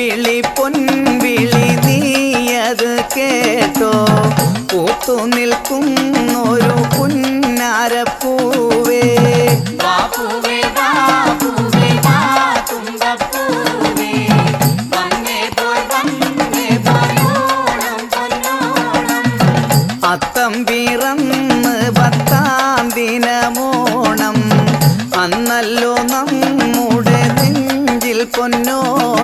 പൂവിളി പൊൻവിളി നീയത് കേട്ടോ. പൂത്തു നിൽക്കും ഒരു പുന്നാരപ്പൂവേ. അത്തം പിറന്ന് പത്താം ദിനമോണം. അന്നല്ലോ നമ്മുടെ നെഞ്ചിൽ പൊന്നോണം